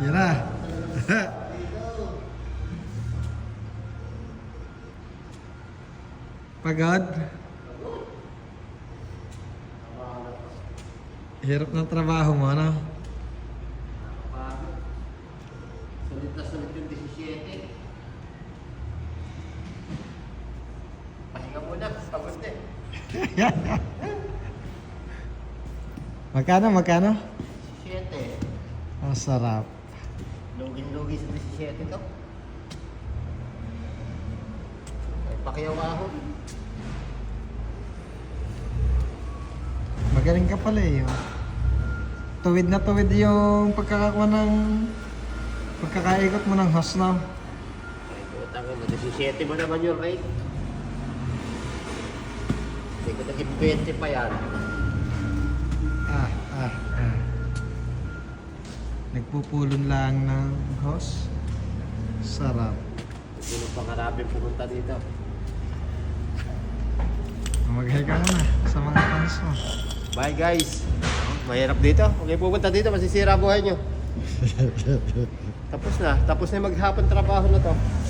Yan na. Pagod? Hirap ng trabaho mo, ano? Sulit na sulit yung 17. Pahinga muna, pagod na eh. Magkano, magkano? 17. Ang sarap. Lugin-lugi sa 17 to. Ay, Pakiyaw ahon. Magaling ka pala eh. oh. Tuwid na tuwid yung pagkakakuha ng... Pagkakaikot mo ng house na. Ay, putang ina, 17 mo naman yung rate. Hindi ko naging 20 pa yan. Nagpupulon lang ng house. Sarap. Mo pangarapin pumunta dito. Mag-hi ka muna sa mga fans mo. Bye guys! Mahirap dito. Kayo pupunta dito, masisira buhay nyo. Tapos na. Tapos na yung maghapon trabaho na to. Okay.